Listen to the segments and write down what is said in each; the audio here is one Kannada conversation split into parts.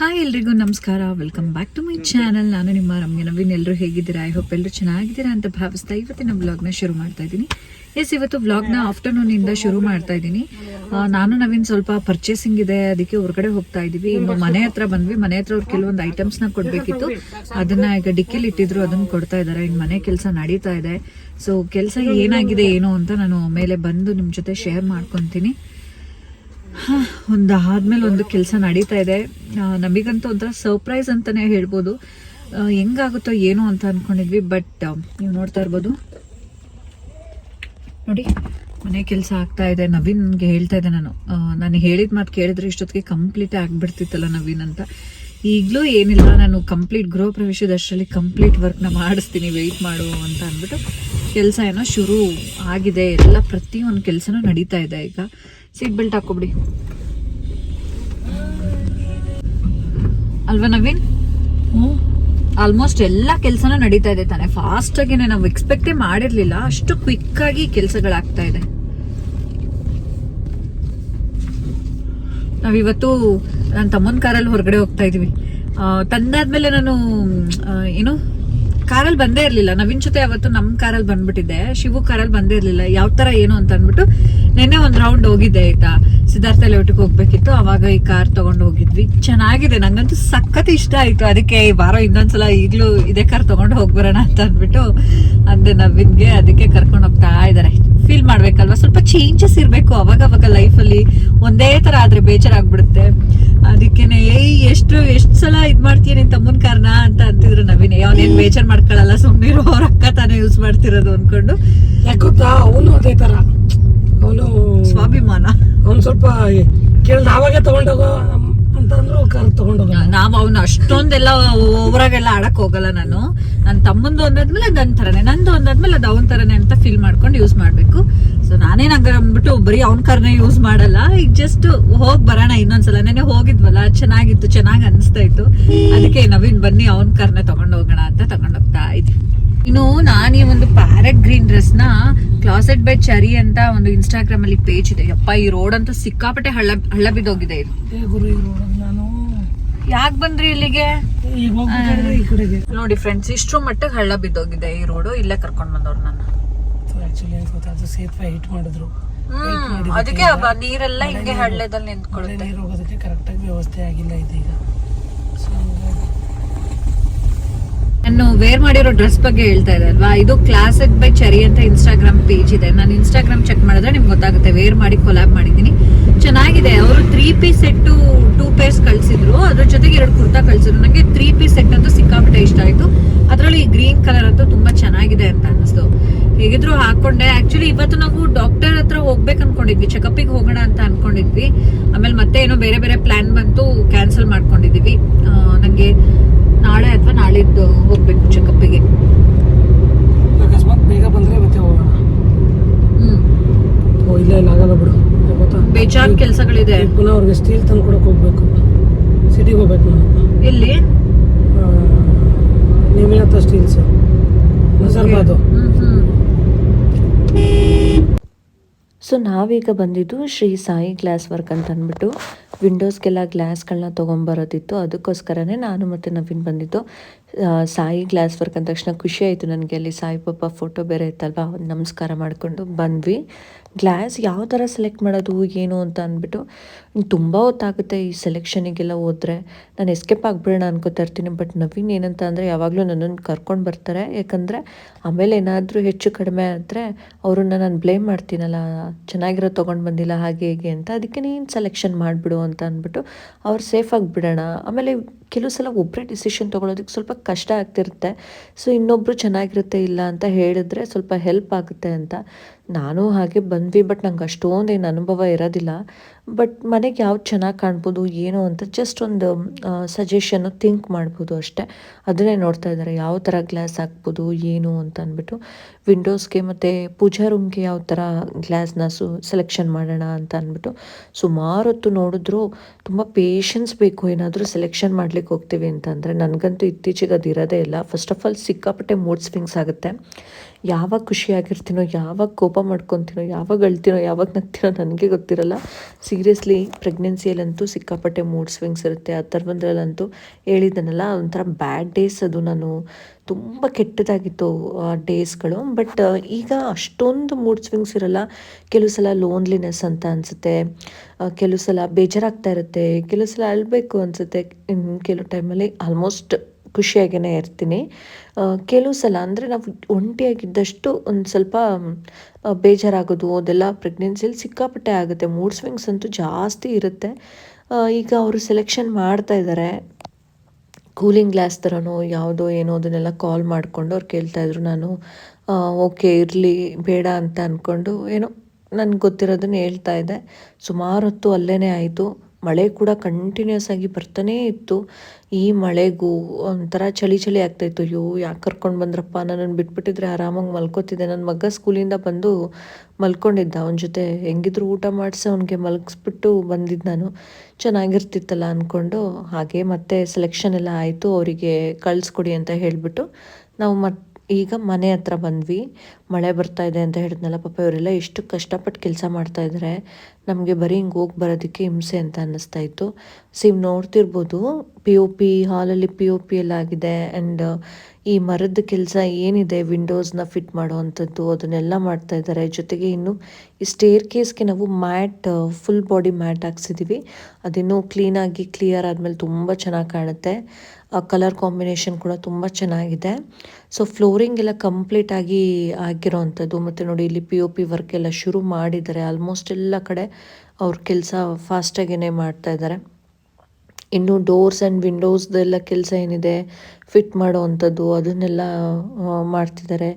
ಹಾಯ್ ಎಲ್ರಿಗೂ ನಮಸ್ಕಾರ. Welcome back to my channel ನಾನು ನಿಮ್ಮ ರಮ್ಯ ನವೀನ್. ಎಲ್ಲರೂ ಹೇಗಿದ್ದೀರಾ? ಐ ಹೋಪ್ ಎಲ್ಲರೂ ಚೆನ್ನಾಗಿದ್ದೀರಾ ಅಂತ ಭಾವಿಸ್ತಾ ಇವತ್ತಿನ ವ್ಲಾಗ್ನ ಶುರು ಮಾಡ್ತಾ ಇದ್ದೀನಿ. ಎಸ್ ಇವತ್ತು ವ್ಲಾಗ್ನ ಆಫ್ಟರ್ನೂನ್ ಇಂದ ಶುರು ಮಾಡ್ತಾ ಇದ್ದೀನಿ. ನಾನು ನವೀನ್ ಸ್ವಲ್ಪ ಪರ್ಚೇಸಿಂಗ್ ಇದೆ. ಅದಕ್ಕೆ ಹೊರಗಡೆ ಹೋಗ್ತಾ ಇದೀವಿ. ಇನ್ನು ಮನೆ ಹತ್ರ ಬಂದ್ವಿ. ಮನೆ ಹತ್ರ ಅವ್ರು ಕೆಲವೊಂದು ಐಟಮ್ಸ್ನ ಕೊಡ್ಬೇಕಿತ್ತು. ಅದನ್ನ ಈಗ ಡಿಕ್ಕಿಲಿ ಇಟ್ಟಿದ್ರು. ಅದನ್ನ ಕೊಡ್ತಾ ಇದ್ದಾರೆ. ಇನ್ನು ಮನೆ ಕೆಲಸ ನಡೀತಾ ಇದೆ. ಸೊ ಕೆಲಸ ಏನಾಗಿದೆ, ಏನು ಅಂತ ನಾನು ಮೇಲೆ ಬಂದು ನಿಮ್ ಜೊತೆ ಶೇರ್ ಮಾಡ್ಕೊಂತೀನಿ. ಒಂದು ಆದ್ಮೇಲೆ ಒಂದು ಕೆಲಸ ನಡೀತಾ ಇದೆ. ನಮಗಂತೂ ಒಂಥರ ಸರ್ಪ್ರೈಸ್ ಅಂತಲೇ ಹೇಳ್ಬೋದು. ಹೆಂಗಾಗುತ್ತೋ ಏನೋ ಅಂತ ಅನ್ಕೊಂಡಿದ್ವಿ ಬಟ್ ನೀವು ನೋಡ್ತಾ ಇರ್ಬೋದು. ನೋಡಿ, ಮನೆ ಕೆಲಸ ಆಗ್ತಾ ಇದೆ. ನವೀನ್ ನನಗೆ ಹೇಳ್ತಾ ಇದ್ದೆ ನಾನು. ನಾನು ಹೇಳಿದ ಮಾತು ಕೇಳಿದ್ರೆ ಇಷ್ಟೊತ್ತಿಗೆ ಕಂಪ್ಲೀಟ್ ಆಗಿಬಿಡ್ತಿತ್ತಲ್ಲ ನವೀನ್ ಅಂತ. ಈಗಲೂ ಏನಿಲ್ಲ, ನಾನು ಕಂಪ್ಲೀಟ್ ಗೃಹ ಪ್ರವೇಶದ ಅಷ್ಟರಲ್ಲಿ ಕಂಪ್ಲೀಟ್ ವರ್ಕ್ನ ಮಾಡಿಸ್ತೀನಿ ವೆಯ್ಟ್ ಮಾಡು ಅಂತ ಅಂದ್ಬಿಟ್ಟು ಕೆಲಸ ಏನೋ ಶುರು ಆಗಿದೆ. ಎಲ್ಲ ಪ್ರತಿಯೊಂದು ಕೆಲಸನೂ ನಡೀತಾ ಇದೆ ಈಗ. ಸೀಟ್ ಬೆಲ್ಟ್ ಹಾಕೊಬಿಡಿ. ಅಲ್ವಾ ನವೀನ್? ಆಲ್ಮೋಸ್ಟ್ ಎಲ್ಲ ಕೆಲಸನೂ ನಡೀತಾ ಇದೆ ತಾನೆ. ಫಾಸ್ಟ್ ಆಗಿ ನಾವು ಎಕ್ಸ್ಪೆಕ್ಟೇ ಮಾಡಿರ್ಲಿಲ್ಲ. ಅಷ್ಟು ಕ್ವಿಕ್ ಆಗಿ ಕೆಲಸಗಳಾಗ್ತಾ ಇದೆ. ನಾವಿವತ್ತು ನನ್ನ ತಮ್ಮನ ಕಾರಲ್ಲಿ ಹೊರಗಡೆ ಹೋಗ್ತಾ ಇದೀವಿ. ತಂದಾದ್ಮೇಲೆ ನಾನು ಏನು? ಕಾರಲ್ಲಿ ಬಂದೇ ಇರ್ಲಿಲ್ಲ. ನವೀನ್ ಜೊತೆ ಅವತ್ತು ನಮ್ ಕಾರಲ್ಲಿ ಬಂದ್ಬಿಟ್ಟಿದ್ದೆ. ಶಿವು ಕಾರಲ್ಲಿ ಬಂದೇ ಇರ್ಲಿಲ್ಲ. ಯಾವ ತರ ಏನು ಅಂತ ಅಂದ್ಬಿಟ್ಟು ನೆನ್ನೆ ಒಂದ್ ರೌಂಡ್ ಹೋಗಿದ್ದೆ ಆಯ್ತಾ? ಸಿದ್ಧಾರ್ಥ ಲೇಔಟಿಗೆ ಹೋಗ್ಬೇಕಿತ್ತು, ಅವಾಗ ಈ ಕಾರ್ ತಗೊಂಡು ಹೋಗಿದ್ವಿ. ಚೆನ್ನಾಗಿದೆ, ನಂಗಂತೂ ಸಖತ್ ಇಷ್ಟ ಆಯ್ತು. ಅದಕ್ಕೆ ಈ ವಾರ ಇನ್ನೊಂದ್ಸಲ ಈಗಲೂ ಇದೇ ಕಾರ್ ತಗೊಂಡು ಹೋಗ್ಬರೋಣ ಅಂತ ಅಂದ್ಬಿಟ್ಟು ಅಂದೆ ನವೀನ್ಗೆ ಅದಕ್ಕೆ ಕರ್ಕೊಂಡು ಹೋಗ್ತಾ ಇದಾರೆ. ಫೀಲ್ ಮಾಡ್ಬೇಕಲ್ವಾ? ಸ್ವಲ್ಪ ಚೇಂಜಸ್ ಇರ್ಬೇಕು. ಅವಾಗ ಅವಾಗ ಲೈಫಲ್ಲಿ ಒಂದೇ ತರ ಆದ್ರೆ ಬೇಜಾರಾಗ್ಬಿಡುತ್ತೆ. ಅದಕ್ಕೇನೆ, ಏಯ್, ಎಷ್ಟು, ಎಷ್ಟ್ ಸಲ ಇದ್ ಮಾಡ್ತೀಯ ನಿನ್ ತಮ್ಮನ್ ಕಾರ್ನ? ಅಂತ ಅಂತಿದ್ರು ನವೀನ್ ಅವನೇನ್ ಬೇಜಾರ್ ಮಾಡ್ಕೊಳಲ್ಲ, ಸುಮ್ನಿರು, ಅವ್ರ ಅಕ್ಕ ತಾನೇ ಯೂಸ್ ಮಾಡ್ತಿರೋದು ಅನ್ಕೊಂಡು. ಯಾಕೆ ಗೊತ್ತಾ ಅವನು ಅದೇ ತರ. ಅವನು ಸ್ವಾಭಿಮಾನ. ಅವನು ಸ್ವಲ್ಪ ಕೇಳಿದ ಆವಾಗೆ ತಗೊಂಡೋಗೋ ಅಂತಂದ್ರು ಕಾರ್ ತಗೊಂಡೋಗ ನಾವ್ ಅವ್ನ ಅಷ್ಟೊಂದೆಲ್ಲ ಓವರಾಗೆಲ್ಲ ಆಡಕ್ ಹೋಗಲ್ಲ ನಾನು. ನನ್ ತಮ್ಮಂದು ಒಂದಾದ್ಮೇಲೆ ನನ್ ತರನೇ ನಂದು ಒಂದಾದ್ಮೇಲೆ ಅದು ಅವನ್ ತರನೇ ಅಂತ ಫೀಲ್ ಮಾಡ್ಕೊಂಡು ಯೂಸ್ ಮಾಡ್ಬೇಕು. ಸೊ ನಾನೇನ್ ಹಂಗಾರೆ ಅಂದ್ಬಿಟ್ಟು ಬರೀ ಅವ್ನ ಕರ್ನೇ ಯೂಸ್ ಮಾಡಲ್ಲ. ಈಗ ಜಸ್ಟ್ ಹೋಗ್ ಬರೋಣ ಇನ್ನೊಂದ್ಸಲ. ನೆನೆ ಹೋಗಿದ್ವಲ್ಲ ಚೆನ್ನಾಗಿತ್ತು ಚೆನ್ನಾಗ್ ಅನಿಸ್ತಾ ಇತ್ತು. ಅದಕ್ಕೆ ನವೀನ್ ಬನ್ನಿ ಅವನ್ ಕಾರ್ನ ತಗೊಂಡೋಗೋಣ ಅಂತ ತಗೊಂಡೋಗ್ತಾ ಇದ್ವಿ. ಇನ್ನು ನಾನು ಈ ಒಂದು ಪ್ಯಾರೆಟ್ ಗ್ರೀನ್ ಡ್ರೆಸ್ನ ಕ್ಲಾಸೆಟ್ ಬೈ ಚರಿ ಅಂತ ಒಂದು ಇನ್ಸ್ಟಾಗ್ರಾಮ್ ಅಲ್ಲಿ ಪೇಜ್ ಇದೆ. ಯಪ್ಪ ಈ ರೋಡ್ ಅಂತೂ ಸಿಕ್ಕಾಪಟ್ಟೆ ಹಳ್ಳ ಹಳ್ಳ ಬಿದ್ದೋಗಿದೆ ಇದು ಯಾಕೆ ಬಂದ್ರಿ ಇಲ್ಲಿಗೆ? ನೋಡಿ ಫ್ರೆಂಡ್ಸ್ ಇಷ್ಟು ಮಟ್ಟಿಗೆ ಹಳ್ಳ ಬಿದ್ದೋಗಿದೆ ಈ ರೋಡು ಇಲ್ಲೇ ಕರ್ಕೊಂಡ್ ಬಂದವ್ರು ನಾನು ಸೇತುವೆ ಹೈಟ್ ಮಾಡಿದ್ರು. ಅದಕ್ಕೆ ನೀರೆಲ್ಲ ಹಿಂಗೆ ಹಳ್ಳದಲ್ಲಿ ನಿಂತ್ಕೊಳ್ಳುತ್ತೆ ಹೋಗೋದಕ್ಕೆ ಕರೆಕ್ಟಾಗಿ ವ್ಯವಸ್ಥೆ ಆಗಿಲ್ಲ ಇದೀಗ. ಸೊ ನಾನು ವೇರ್ ಮಾಡಿರೋ ಡ್ರೆಸ್ ಬಗ್ಗೆ ಹೇಳ್ತಾ ಇದೆ ಅಲ್ವಾ? ಇದು ಕ್ಲಾಸಿಕ್ ಬೈ ಚರಿ ಅಂತ ಇನ್ಸ್ಟಾಗ್ರಾಮ್ ಪೇಜ್ ಇದೆ. ನಾನು ಇನ್ಸ್ಟಾಗ್ರಾಮ್ ಚೆಕ್ ಮಾಡಿದ್ರೆ ನಿಮ್ಗೆ ಗೊತ್ತಾಗುತ್ತೆ. ವೇರ್ ಮಾಡಿ ಕೊಲಾಬ್ ಮಾಡಿದ್ದೀನಿ. ಚೆನ್ನಾಗಿದೆ. ಅವರು three piece set two pairs ಕಳಿಸಿದ್ರು. ಅದ್ರ ಜೊತೆಗೆ ಎರಡು ಕುರ್ತಾ ಕಳಿಸಿದ್ರು. ನನಗೆ ತ್ರೀ ಪೀಸ್ ಸೆಟ್ ಅಂತೂ ಸಿಕ್ಕಾಪಟ್ಟೆ ಇಷ್ಟ ಆಯಿತು. ಅದರಲ್ಲಿ ಗ್ರೀನ್ ಕಲರ್ ಅಂತೂ ತುಂಬ ಚೆನ್ನಾಗಿದೆ ಅಂತ ಅನಿಸ್ತು ಹೇಗಿದ್ರು ಹಾಕೊಂಡೆ. ಆಕ್ಚುಲಿ ಇವತ್ತು ನಾವು ಡಾಕ್ಟರ್ ಹತ್ರ ಹೋಗ್ಬೇಕು ಅನ್ಕೊಂಡಿದ್ವಿ. ಚೆಕಪ್ಪಿಗೆ ಹೋಗೋಣ ಅಂತ ಅನ್ಕೊಂಡಿದ್ವಿ. ಆಮೇಲೆ ಮತ್ತೆ ಏನೋ ಬೇರೆ ಬೇರೆ ಪ್ಲಾನ್ ಬಂತು. ಕ್ಯಾನ್ಸಲ್ ಮಾಡ್ಕೊಂಡಿದ್ವಿ ನನಗೆ ನಂಗೆ ನಾಳೆ ಅಥವಾ ನಾಳಿದ್ದು ಹೋಗ್ಬೇಕು ಚೆಕಪ್ಪಿಗೆ ಅಕಸ್ಮಾತ್ ಬೇಗ ಬಂದರೆ ಮತ್ತೆ ಹೋಗೋಣ. ಹ್ಞೂ ಓ ಇಲ್ಲ ಇಲ್ಲ ಆಗಲ್ಲ ಬಿಡು. ಗೊತ್ತಾ? ಬೇಜಾನ್ ಕೆಲ್ಸಗಳಿದೆ. ಪುನಃ ಅವ್ರಿಗೆ ಸ್ಟೀಲ್ ತಂದು ಕೊಡಕ್ಕೆ ಹೋಗ್ಬೇಕು. ಸಿಟಿಗೆ ಹೋಗ್ಬೇಕು ನಾನು. ಎಲ್ಲಿ? ನಿಮಿನತ್ತ ಸ್ಟೀಲ್ಸ್ ನಜರ್ಬಾದು ಸೊ ನಾವೀಗ ಬಂದಿದ್ದು ಶ್ರೀ ಸಾಯಿ ಗ್ಲಾಸ್ ವರ್ಕ್ ಅಂತ ಅಂದ್ಬಿಟ್ಟು ವಿಂಡೋಸ್ಗೆಲ್ಲ ಗ್ಲಾಸ್ಗಳನ್ನ ತೊಗೊಂಬರೋದಿತ್ತು. ಅದಕ್ಕೋಸ್ಕರನೇ ನಾನು ಮತ್ತು ನವೀನ್ ಬಂದಿದ್ದು. ಸಾಯಿ ಗ್ಲಾಸ್ ವರ್ಕ್ ಅಂದ ತಕ್ಷಣ ಖುಷಿ ಆಯಿತು ನನಗೆ ಅಲ್ಲಿ ಸಾಯಿಬಾಬಾ ಫೋಟೋ ಬೇರೆ ಇತ್ತಲ್ವಾ ನಮಸ್ಕಾರ ಮಾಡಿಕೊಂಡು ಬಂದ್ವಿ. ಗ್ಲಾಸ್ ಯಾವ ಥರ ಸೆಲೆಕ್ಟ್ ಮಾಡೋದು, ಏನು ಅಂತ ಅಂದ್ಬಿಟ್ಟು ತುಂಬ ಹೊತ್ತಾಗುತ್ತೆ ಈ ಸೆಲೆಕ್ಷನಿಗೆಲ್ಲ ಹೋದರೆ. ನಾನು ಎಸ್ಕೇಪ್ ಆಗಿಬಿಡೋಣ ಅನ್ಕೋತಾ ಇರ್ತೀನಿ ಬಟ್ ನವೀನ್ ಏನಂತ ಅಂದರೆ ಯಾವಾಗಲೂ ನನ್ನನ್ನು ಕರ್ಕೊಂಡು ಬರ್ತಾರೆ. ಯಾಕಂದರೆ ಆಮೇಲೆ ಏನಾದರೂ ಹೆಚ್ಚು ಕಡಿಮೆ ಆದರೆ ಅವರನ್ನು ನಾನು ಬ್ಲೇಮ್ ಮಾಡ್ತೀನಲ್ಲ, ಚೆನ್ನಾಗಿರೋ ತೊಗೊಂಡು ಬಂದಿಲ್ಲ, ಹಾಗೆ, ಹೀಗೆ ಅಂತ. ಅದಕ್ಕೆ ನೀನು ಸೆಲೆಕ್ಷನ್ ಮಾಡಿಬಿಡು ಅಂತ ಅಂದ್ಬಿಟ್ಟು ಅವ್ರು ಸೇಫಾಗಿ ಬಿಡೋಣ ಆಮೇಲೆ ಕೆಲವು ಸಲ ಒಬ್ಬರೇ ಡಿಸಿಷನ್ ತೊಗೊಳೋದಕ್ಕೆ ಸ್ವಲ್ಪ ಕಷ್ಟ ಆಗ್ತಿರುತ್ತೆ. ಸೊ ಇನ್ನೊಬ್ಬರು ಚೆನ್ನಾಗಿರುತ್ತೆ ಇಲ್ಲ ಅಂತ ಹೇಳಿದ್ರೆ ಸ್ವಲ್ಪ ಹೆಲ್ಪ್ ಆಗುತ್ತೆ ಅಂತ. ನಾನು ಹಾಗೆ ಬಂದ್ವಿ ಬಟ್ ನಂಗೆ ಅಷ್ಟೊಂದು ಏನು ಅನುಭವ ಇರೋದಿಲ್ಲ. ಬಟ್ ಮನೆಗೆ ಯಾವ್ದು ಚೆನ್ನಾಗಿ ಕಾಣ್ಬೋದು, ಏನು ಅಂತ ಜಸ್ಟ್ ಒಂದು ಸಜೆಷನ್ನು ಥಿಂಕ್ ಮಾಡ್ಬೋದು ಅಷ್ಟೇ. ಅದನ್ನೇ ನೋಡ್ತಾ ಇದ್ದಾರೆ ಯಾವ ಥರ ಗ್ಲಾಸ್ ಹಾಕ್ಬೋದು, ಏನು ಅಂತ ಅಂದ್ಬಿಟ್ಟು. ವಿಂಡೋಸ್ಗೆ ಮತ್ತು ಪೂಜಾ ರೂಮ್ಗೆ ಯಾವ ಥರ ಗ್ಲಾಸ್ನ ಸು ಸೆಲೆಕ್ಷನ್ ಮಾಡೋಣ ಅಂತ ಅಂದ್ಬಿಟ್ಟು. ಸುಮಾರು ಹೊತ್ತು ನೋಡಿದ್ರು ತುಂಬ ಪೇಷನ್ಸ್ ಬೇಕು, ಏನಾದರೂ ಸೆಲೆಕ್ಷನ್ ಮಾಡ್ಲಿಕ್ಕೆ ಹೋಗ್ತೀವಿ ಅಂತಂದರೆ ನನಗಂತೂ ಇತ್ತೀಚೆಗೆ ಅದು ಇರೋದೇ ಇಲ್ಲ. ಫಸ್ಟ್ ಆಫ್ ಆಲ್ ಸಿಕ್ಕಾಪಟ್ಟೆ ಮೂಡ್ ಸ್ವಿಂಗ್ಸ್ ಆಗುತ್ತೆ. ಯಾವಾಗ ಖುಷಿಯಾಗಿರ್ತೀನೋ ಯಾವಾಗ ಕೋಪ ಮಾಡ್ಕೊತೀನೋ, ಯಾವಾಗ ಅಳ್ತೀನೋ, ಯಾವಾಗ ನಗ್ತೀನೋ ನನಗೆ ಗೊತ್ತಿರಲ್ಲ. ಸೀರಿಯಸ್ಲಿ ಪ್ರೆಗ್ನೆನ್ಸಿಯಲ್ಲಂತೂ ಸಿಕ್ಕಾಪಟ್ಟೆ ಮೂಡ್ ಸ್ವಿಂಗ್ಸ್ ಇರುತ್ತೆ. ಆ ಥರದ್ರಲ್ಲಂತೂ ಹೇಳಿದ್ದಾನಲ್ಲ, ಒಂಥರ ಬ್ಯಾಡ್ ಡೇಸ್ ಅದು ನಾನು ತುಂಬ ಕೆಟ್ಟದಾಗಿತ್ತು ಆ ಡೇಸ್ಗಳು ಬಟ್ ಈಗ ಅಷ್ಟೊಂದು ಮೂಡ್ ಸ್ವಿಂಗ್ಸ್ ಇರಲ್ಲ. ಕೆಲವು ಸಲ ಲೋನ್ಲಿನೆಸ್ ಅಂತ ಅನಿಸುತ್ತೆ. ಕೆಲವು ಸಲ ಬೇಜಾರಾಗ್ತಾ ಇರುತ್ತೆ. ಕೆಲವು ಸಲ ಅಳಬೇಕು ಅನಿಸುತ್ತೆ. ಕೆಲವು ಟೈಮಲ್ಲಿ ಆಲ್ಮೋಸ್ಟ್ ಖುಷಿಯಾಗೇ ಇರ್ತೀನಿ. ಕೆಲವು ಸಲ ಅಂದರೆ ನಾವು ಒಂಟಿಯಾಗಿದ್ದಷ್ಟು ಒಂದು ಸ್ವಲ್ಪ ಬೇಜಾರಾಗೋದು, ಅದೆಲ್ಲ ಪ್ರೆಗ್ನೆನ್ಸಿಯಲ್ಲಿ ಸಿಕ್ಕಾಪಟ್ಟೆ ಆಗುತ್ತೆ. ಮೂಡ್ ಸ್ವಿಂಗ್ಸ್ ಅಂತೂ ಜಾಸ್ತಿ ಇರುತ್ತೆ. ಈಗ ಅವರು ಸೆಲೆಕ್ಷನ್ ಮಾಡ್ತಾ ಇದ್ದಾರೆ ಕೂಲಿಂಗ್ ಗ್ಲಾಸ್ ಥರನೋ ಯಾವುದೋ ಏನೋ ಅದನ್ನೆಲ್ಲ ಕಾಲ್ ಮಾಡಿಕೊಂಡು ಅವ್ರು ಕೇಳ್ತಾಯಿದ್ರು ನಾನು ಓಕೆ, ಇರಲಿ, ಬೇಡ ಅಂತ ಅಂದ್ಕೊಂಡು ಏನೋ ನನಗೆ ಗೊತ್ತಿರೋದನ್ನ ಹೇಳ್ತಾ ಇದ್ದೆ. ಸುಮಾರು ಹೊತ್ತು ಅಲ್ಲೇ ಆಯಿತು. ಮಳೆ ಕೂಡ ಕಂಟಿನ್ಯೂಸ್ ಆಗಿ ಬರ್ತಾನೇ ಇತ್ತು. ಈ ಮಳೆಗೂ ಒಂಥರ ಚಳಿ ಚಳಿ ಆಗ್ತಾಯಿತ್ತು ಅಯ್ಯೋ, ಯಾಕೆ ಕರ್ಕೊಂಡು ಬಂದ್ರಪ್ಪ? ನನ್ನನ್ನು ಬಿಟ್ಬಿಟ್ಟಿದ್ರೆ ಆರಾಮಾಗಿ ಮಲ್ಕೋತಿದ್ದೆ. ನನ್ನ ಮಗ ಸ್ಕೂಲಿಂದ ಬಂದು ಮಲ್ಕೊಂಡಿದ್ದ. ಅವನ ಜೊತೆ ಹೆಂಗಿದ್ರು ಊಟ ಮಾಡಿಸಿ ಅವನಿಗೆ ಮಲಗಿಸ್ಬಿಟ್ಟು ಬಂದಿದ್ದು ನಾನು. ಚೆನ್ನಾಗಿರ್ತಿತ್ತಲ್ಲ ಅಂದ್ಕೊಂಡು ಹಾಗೆ ಮತ್ತೆ ಸೆಲೆಕ್ಷನ್ ಎಲ್ಲ ಆಯಿತು. ಅವರಿಗೆ ಕಳಿಸ್ಕೊಡಿ ಅಂತ ಹೇಳಿಬಿಟ್ಟು ನಾವು ಮತ್ತೆ ಈಗ ಮನೆ ಹತ್ರ ಬಂದ್ವಿ. ಮಳೆ ಬರ್ತಾ ಇದೆ ಅಂತ ಹೇಳಿದ್ನಲ್ಲ, ಪಾಪ ಇವರೆಲ್ಲ ಎಷ್ಟು ಕಷ್ಟಪಟ್ಟು ಕೆಲಸ ಮಾಡ್ತಾ ಇದ್ದಾರೆ ನಮಗೆ ಬರೀ ಹಿಂಗೆ ಹೋಗಿ ಬರೋದಕ್ಕೆ ಹಿಂಸೆ ಅಂತ ಅನ್ನಿಸ್ತಾ ಇತ್ತು. ಸಿಮ್ ನೋಡ್ತಿರ್ಬೋದು ಪಿ ಒ ಪಿ ಹಾಲಲ್ಲಿ ಪಿ ಒ ಪಿ ಎಲ್ಲ ಆಗಿದೆ ಆ್ಯಂಡ್ ಈ ಮರದ ಕೆಲಸ ಏನಿದೆ ವಿಂಡೋಸ್ನ ಫಿಟ್ ಮಾಡೋವಂಥದ್ದು ಅದನ್ನೆಲ್ಲ ಮಾಡ್ತಾ ಇದ್ದಾರೆ ಜೊತೆಗೆ ಇನ್ನು ಈ ಸ್ಟೇರ್ ಕೇಸ್ಗೆ ನಾವು ಮ್ಯಾಟ್ ಫುಲ್ ಬಾಡಿ ಮ್ಯಾಟ್ ಹಾಕ್ಸಿದ್ದೀವಿ ಅದಿನ್ನೂ ಕ್ಲೀನಾಗಿ ಕ್ಲಿಯರ್ ಆದಮೇಲೆ ತುಂಬ ಚೆನ್ನಾಗಿ ಕಾಣುತ್ತೆ. ಕಲರ್ ಕಾಂಬಿನೇಷನ್ ಕೂಡ ತುಂಬ ಚೆನ್ನಾಗಿದೆ. ಸೊ ಫ್ಲೋರಿಂಗ್ ಎಲ್ಲ ಕಂಪ್ಲೀಟ್ ಆಗಿ ಆಗಿರೋ ಅಂಥದ್ದು ಮತ್ತು ನೋಡಿ, ಇಲ್ಲಿ ಪಿ ಒ ಪಿ ವರ್ಕ್ ಎಲ್ಲ ಶುರು ಮಾಡಿದ್ದಾರೆ. ಆಲ್ಮೋಸ್ಟ್ ಎಲ್ಲ ಕಡೆ ಅವ್ರ ಕೆಲಸ ಫಾಸ್ಟಾಗೇ ಮಾಡ್ತಾ ಇದ್ದಾರೆ. ಇನ್ನು ಡೋರ್ಸ್ ಆ್ಯಂಡ್ ವಿಂಡೋಸ್ದೆಲ್ಲ ಕೆಲಸ ಏನಿದೆ ಫಿಟ್ ಮಾಡೋ ಅಂಥದ್ದು ಅದನ್ನೆಲ್ಲ ಮಾಡ್ತಿದ್ದಾರೆ.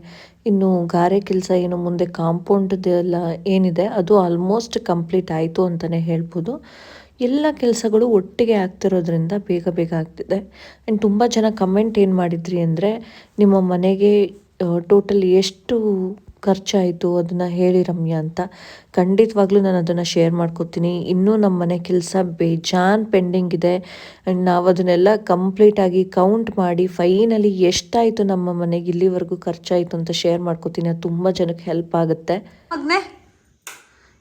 ಇನ್ನು ಗಾರೆ ಕೆಲಸ ಏನು ಮುಂದೆ ಕಾಂಪೌಂಡ್ದೆಲ್ಲ ಏನಿದೆ, ಅದು ಆಲ್ಮೋಸ್ಟ್ ಕಂಪ್ಲೀಟ್ ಆಯಿತು ಅಂತಲೇ ಹೇಳ್ಬೋದು. ಎಲ್ಲ ಕೆಲಸಗಳು ಒಟ್ಟಿಗೆ ಆಗ್ತಿರೋದ್ರಿಂದ ಬೇಗ ಬೇಗ ಆಗ್ತಿದೆ. ಆ್ಯಂಡ್ ತುಂಬ ಜನ ಕಮೆಂಟ್ ಏನು ಮಾಡಿದ್ರಿ ಅಂದರೆ, ನಿಮ್ಮ ಮನೆಗೆ ಟೋಟಲ್ ಎಷ್ಟು ಖರ್ಚಾಯಿತು ಅದನ್ನು ಹೇಳಿ ರಮ್ಯಾ ಅಂತ. ಖಂಡಿತವಾಗ್ಲೂ ನಾನು ಅದನ್ನು ಶೇರ್ ಮಾಡ್ಕೋತೀನಿ. ಇನ್ನೂ ನಮ್ಮ ಮನೆ ಕೆಲಸ ಬೇಜಾನ್ ಪೆಂಡಿಂಗ್ ಇದೆ. ಆ್ಯಂಡ್ ನಾವು ಅದನ್ನೆಲ್ಲ ಕಂಪ್ಲೀಟಾಗಿ ಕೌಂಟ್ ಮಾಡಿ ಫೈನಲಿ ಎಷ್ಟಾಯಿತು ನಮ್ಮ ಮನೆಗೆ ಇಲ್ಲಿವರೆಗೂ ಖರ್ಚಾಯಿತು ಅಂತ ಶೇರ್ ಮಾಡ್ಕೋತೀನಿ. ಅದು ತುಂಬ ಜನಕ್ಕೆ ಹೆಲ್ಪ್ ಆಗುತ್ತೆ.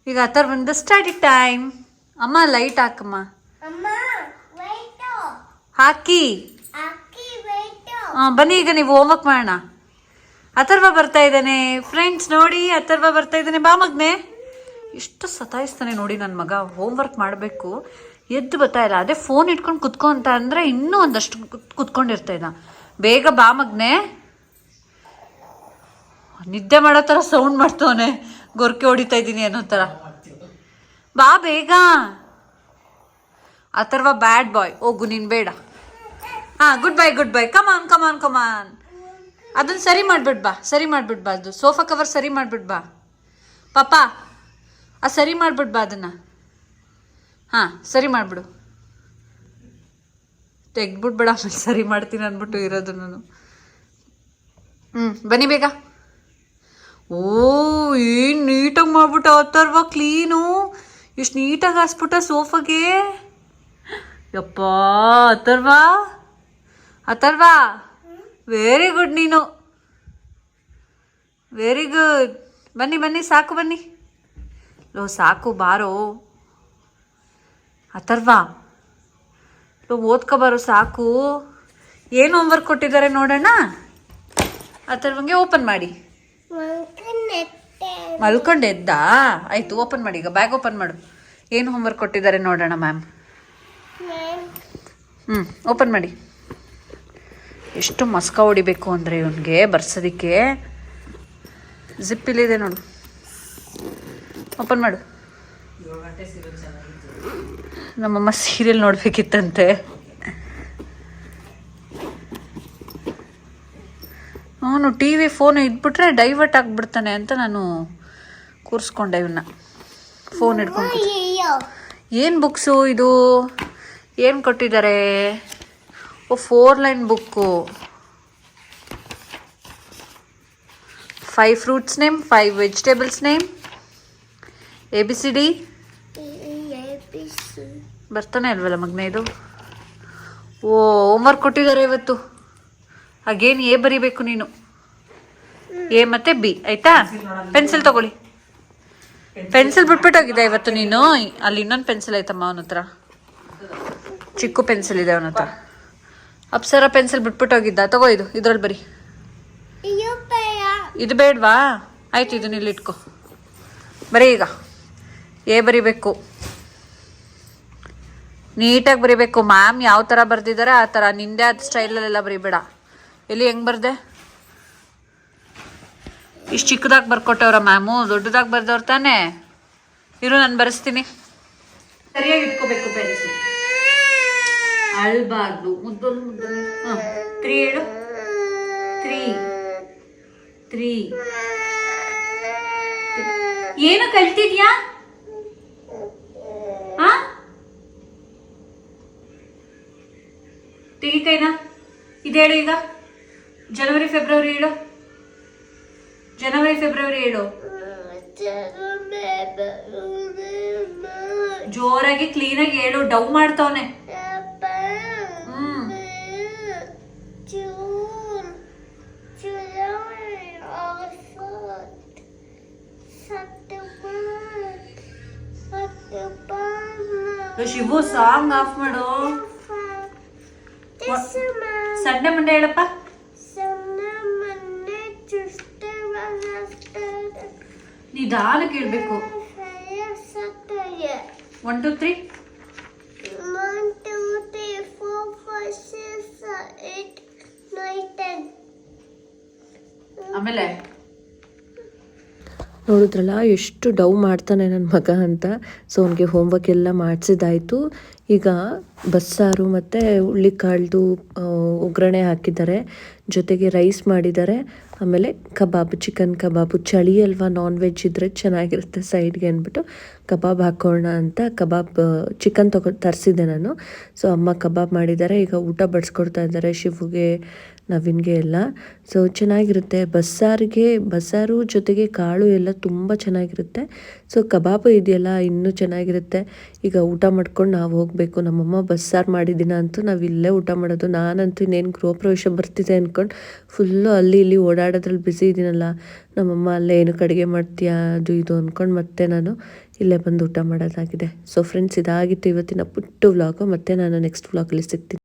ಈಗ ಆ ಥರ ಸ್ಟಡಿ ಟೈಮ್ ಅಮ್ಮ ಲೈಟ್ ಹಾಕಮ್ಮ. ಹಾಕಿ. ಆ, ಬನ್ನಿ ಈಗ ನೀವು ಹೋಮ್ವರ್ಕ್ ಮಾಡೋಣ. ಅಥರ್ವ ಬರ್ತಾ ಇದ್ದಾನೆ. ಫ್ರೆಂಡ್ಸ್ ನೋಡಿ ಅಥರ್ವ ಬರ್ತಾ ಇದ್ದಾನೆ. ಬಾ ಮಗ್ನೆ. ಎಷ್ಟು ಸತಾಯಿಸ್ತಾನೆ ನೋಡಿ ನನ್ನ ಮಗ. ಹೋಮ್ವರ್ಕ್ ಮಾಡಬೇಕು. ಎದ್ದು ಬರ್ತಾ ಇಲ್ಲ. ಅದೇ ಫೋನ್ ಇಟ್ಕೊಂಡು ಕುತ್ಕೊಂತ ಅಂದರೆ ಇನ್ನೂ ಒಂದಷ್ಟು ಕುತ್- ಕುತ್ಕೊಂಡಿರ್ತಾ ಇದ್ದ. ಬೇಗ ಬಾ ಮಗ್ನೆ. ನಿದ್ದೆ ಮಾಡೋ ಥರ ಸೌಂಡ್ ಮಾಡ್ತವನೆ. ಗೊರ್ಕೆ ಹೊಡಿತಾ ಇದ್ದೀನಿ ಅನ್ನೋ ಥರ. ಬಾ ಬೇಗ. ಅಥರ್ವ ಬ್ಯಾಡ್ ಬಾಯ್ ಹೋಗು, ನೀನು ಬೇಡ. ಹಾ good bye good bye come on come on come on ಅದನ್ನ ಸರಿ ಮಾಡ್ಬಿಡ್ ಬಾ, ಸರಿ ಮಾಡ್ಬಿಡ್ ಬಾ ಅದು. ಸೋಫಾ ಕವರ್ ಸರಿ ಮಾಡ್ಬಿಡ್ ಬಾ. ಪಾಪ, ಆ ಸರಿ ಮಾಡ್ಬಿಡ್ ಬಾ ಅದನ್ನ. ಹಾ, ಸರಿ ಮಾಡ್ಬಿಡು. ತೆಗ್ದ್ಬಿಡ್ಬೇಡ ಆಮೇಲೆ ಸರಿ ಮಾಡ್ತೀನಿ ಅಂದ್ಬಿಟ್ಟು ಇರೋದು ನಾನು. ಹ್ಞೂ ಬನ್ನಿ ಬೇಗ. ಓ, ಏನು ನೀಟಾಗಿ ಮಾಡ್ಬಿಟ್ಟ ಅಥರ್ವ ಕ್ಲೀನು ಎಷ್ಟು ನೀಟಾಗಿ ಹಾಸ್ಬಿಟ್ಟ ಸೋಫಾಗೆ. ಯಪ್ಪ, ಅಥರ್ವಾ. ಅಥರ್ವಾ ವೆರಿ ಗುಡ್ ನೀನು. ವೆರಿ ಗುಡ್ ಬನ್ನಿ ಬನ್ನಿ, ಸಾಕು, ಬನ್ನಿ. ಲೋ, ಸಾಕು, ಬಾರೋ. ಅಥರ್ವಾ. ಲೋ, ಓದ್ಕೊ ಬಾರೋ, ಸಾಕು. ಏನು ಹೋಮ್ವರ್ಕ್ ಕೊಟ್ಟಿದ್ದಾರೆ ನೋಡೋಣ? ಅಥರ್ವಂಗೆ ಓಪನ್ ಮಾಡಿ. ಮಲ್ಕೊಂಡು ಎದ್ದಾ? ಆಯ್ತು ಓಪನ್ ಮಾಡಿ ಈಗ ಬ್ಯಾಗ್ ಓಪನ್ ಮಾಡು. ಏನು ಹೋಮ್ವರ್ಕ್ ಕೊಟ್ಟಿದ್ದಾರೆ ನೋಡೋಣ ಮ್ಯಾಮ್ ಹ್ಞೂ ಓಪನ್ ಮಾಡಿ. ಎಷ್ಟು ಮಸ್ಕ ಹೊಡಿಬೇಕು ಅಂದರೆ ಇವನಿಗೆ ಬರ್ಸೋದಕ್ಕೆ. ಜಿಪ್ ಇಲ್ಲಿದೆ ನೋಡು. ಓಪನ್ ಮಾಡು. ನಮ್ಮಮ್ಮ ಸೀರಿಯಲ್ ನೋಡ್ಬೇಕಿತ್ತಂತೆ. ಅವನು ಟಿ ವಿ ಫೋನ್ ಇದ್ಬಿಟ್ರೆ ಡೈವರ್ಟ್ ಆಗಿಬಿಡ್ತಾನೆ ಅಂತ ನಾನು ಕೂರಿಸ್ಕೊಂಡೆ ಇವನ್ನ ಫೋನ್ ಹಿಡ್ಕೊಂಡು ಏನು ಬುಕ್ಸು ಇದು? ಏನು ಕೊಟ್ಟಿದ್ದಾರೆ? ಓ four line book. Five fruits name five vegetables name A B C D ಬರ್ತಾನೆ ಅಲ್ವಲ್ಲ ಮಗನೇ ಇದು? ಓ ಹೋಮ್ವರ್ಕ್ ಕೊಟ್ಟಿದ್ದಾರೆ ಇವತ್ತು. ಹಾಗೇನು ಏ ಬರಿಬೇಕು ನೀನು? ಎ ಮತ್ತೆ ಬಿ ಆಯ್ತಾ? ಪೆನ್ಸಿಲ್ ತಗೊಳ್ಳಿ. ಪೆನ್ಸಿಲ್ ಬಿಟ್ಬಿಟ್ಟೋಗಿದೆ ಇವತ್ತು ನೀನು. ಅಲ್ಲಿ ಇನ್ನೊಂದು ಪೆನ್ಸಿಲ್ ಐತಮ್ಮ ಅವನ ಹತ್ರ. ಚಿಕ್ಕ ಪೆನ್ಸಿಲ್ ಇದೆ ಅವನ ಹತ್ರ. ಅಪ್ಸರ ಪೆನ್ಸಿಲ್ ಬಿಟ್ಬಿಟ್ಟೋಗಿದ್ದ. ತಗೋ ಇದು ಇದ್ರಲ್ಲಿ ಬರಿ. ಇದು ಬೇಡವಾ? ಆಯ್ತು ಇದನ್ನ ಇಲ್ಲಿ ಇಟ್ಕೋ. ಬರೀ ಈಗ. ಏ ಬರಿಬೇಕು. ನೀಟಾಗಿ ಬರಿಬೇಕು. ಮ್ಯಾಮ್ ಯಾವ ಥರ ಬರ್ದಿದ್ದಾರೆ ಆ ಥರ ನಿಂದೆ ಅದು ಸ್ಟೈಲಲ್ಲೆಲ್ಲ ಬರಿಬೇಡ. ಎಲ್ಲಿ ಹೆಂಗೆ ಬರ್ದೆ? ಇಷ್ಟು ಚಿಕ್ಕದಾಗಿ ಬರ್ಕೊಟ್ಟವ್ರ ಮ್ಯಾಮು, ದೊಡ್ಡದಾಗಿ ಬರ್ದವ್ರು ತಾನೇ? ಇರು, ನಾನು ಬರೆಸ್ತೀನಿ. ಸರಿಯಾಗಿ ಇಟ್ಕೋಬೇಕು, ಪೆನ್ಸಿಲ್. ಅಳ್ಬಾರ್ದು. ಮುದ್ದೊಂದು ಮುದ್ದೊಂದು ತ್ರೀ ಹೇಳು ತ್ರೀ. ತ್ರೀ. ಏನು ಕಲ್ತಿದ್ಯಾ? ಹಾ? ತೆಗಿತೈನಾ ಕೈನಾ. ಇದು ಹೇಳು ಈಗ. ಜನವರಿ, ಫೆಬ್ರವರಿ ಹೇಳು ಜನವರಿ ಫೆಬ್ರವರಿ ಹೇಳು ಜೋರಾಗಿ ಕ್ಲೀನಾಗಿ ಹೇಳು ಡವ್ ಮಾಡ್ತಾವನೆ. ಶಿವು ಸಾಂಗ್ ಆಫ್ ಮಾಡು. ಸಂಡೆ ಮಂಡೆ ಹೇಳಪ್ಪ. Six, seven, one two three ಆಮೇಲೆ. ನೋಡಿದ್ರಲ್ಲ ಎಷ್ಟು ಡವ್ ಮಾಡ್ತಾನೆ ನನ್ನ ಮಗ ಅಂತ. ಸೊ ಅವನಿಗೆ ಹೋಮ್ವರ್ಕ್ ಎಲ್ಲ ಮಾಡಿಸಿದ್ದಾಯಿತು ಈಗ ಬಸ್ಸಾರು ಮತ್ತು ಹುಳ್ಳಿಕಾಳ್ದು ಒಗ್ಗರಣೆ ಹಾಕಿದ್ದಾರೆ. ಜೊತೆಗೆ ರೈಸ್ ಮಾಡಿದ್ದಾರೆ ಆಮೇಲೆ ಕಬಾಬ್, ಚಿಕನ್ ಕಬಾಬು, ಚಳಿ ಅಲ್ವಾ ನಾನ್ ವೆಜ್ ಇದ್ದರೆ ಚೆನ್ನಾಗಿರುತ್ತೆ ಸೈಡ್ಗೆ ಅಂದ್ಬಿಟ್ಟು ಕಬಾಬ್ ಹಾಕೋಣ ಅಂತ ಕಬಾಬ್, ಚಿಕನ್ ತಗೋ, ತರಿಸಿದ್ದೆ ನಾನು. ಸೊ ಅಮ್ಮ ಕಬಾಬ್ ಮಾಡಿದ್ದಾರೆ. ಈಗ ಊಟ ಬಡಿಸ್ಕೊಡ್ತಾ ಇದ್ದಾರೆ ಶಿವುಗೆ, ನವೀನ್ಗೆ ಎಲ್ಲ. ಸೊ ಚೆನ್ನಾಗಿರುತ್ತೆ. ಬಸ್ಸಾರಿಗೆ, ಬಸ್ಸಾರು ಜೊತೆಗೆ ಕಾಳು ಎಲ್ಲ ತುಂಬ ಚೆನ್ನಾಗಿರುತ್ತೆ. ಸೊ ಕಬಾಬು ಇದೆಯಲ್ಲ, ಇನ್ನೂ ಚೆನ್ನಾಗಿರುತ್ತೆ. ಈಗ ಊಟ ಮಾಡ್ಕೊಂಡು ನಾವು ಹೋಗಬೇಕು. ನಮ್ಮಮ್ಮ ಬಸ್ಸಾರು ಮಾಡಿದ್ದೀನ ಅಂತೂ ನಾವು ಇಲ್ಲೇ ಊಟ ಮಾಡೋದು. ನಾನಂತೂ ಇನ್ನೇನು ಗೃಹ ಪ್ರವೇಶ ಬರ್ತಿದೆ ಅಂದ್ಕೊಂಡು ಫುಲ್ಲು ಅಲ್ಲಿ ಇಲ್ಲಿ ಓಡಾಡೋದ್ರಲ್ಲಿ ಬಿಸಿ ಇದ್ದೀನಲ್ಲ ನಮ್ಮಮ್ಮ ಅಲ್ಲೇ ಏನಕ್ಕೆ ಅಡುಗೆ ಮಾಡ್ತೀಯಾ? ಅದು ಇದು ಅಂದ್ಕೊಂಡು ಮತ್ತೆ ನಾನು ಇಲ್ಲೇ ಬಂದು ಊಟ ಮಾಡೋದಾಗಿದೆ. ಸೊ ಫ್ರೆಂಡ್ಸ್ ಇದಾಗಿತ್ತು ಇವತ್ತಿನ ಪುಟ್ಟು ವ್ಲಾಗು ಮತ್ತೆ ನಾನು ನೆಕ್ಸ್ಟ್ ವ್ಲಾಗಲ್ಲಿ ಸಿಗ್ತೀನಿ.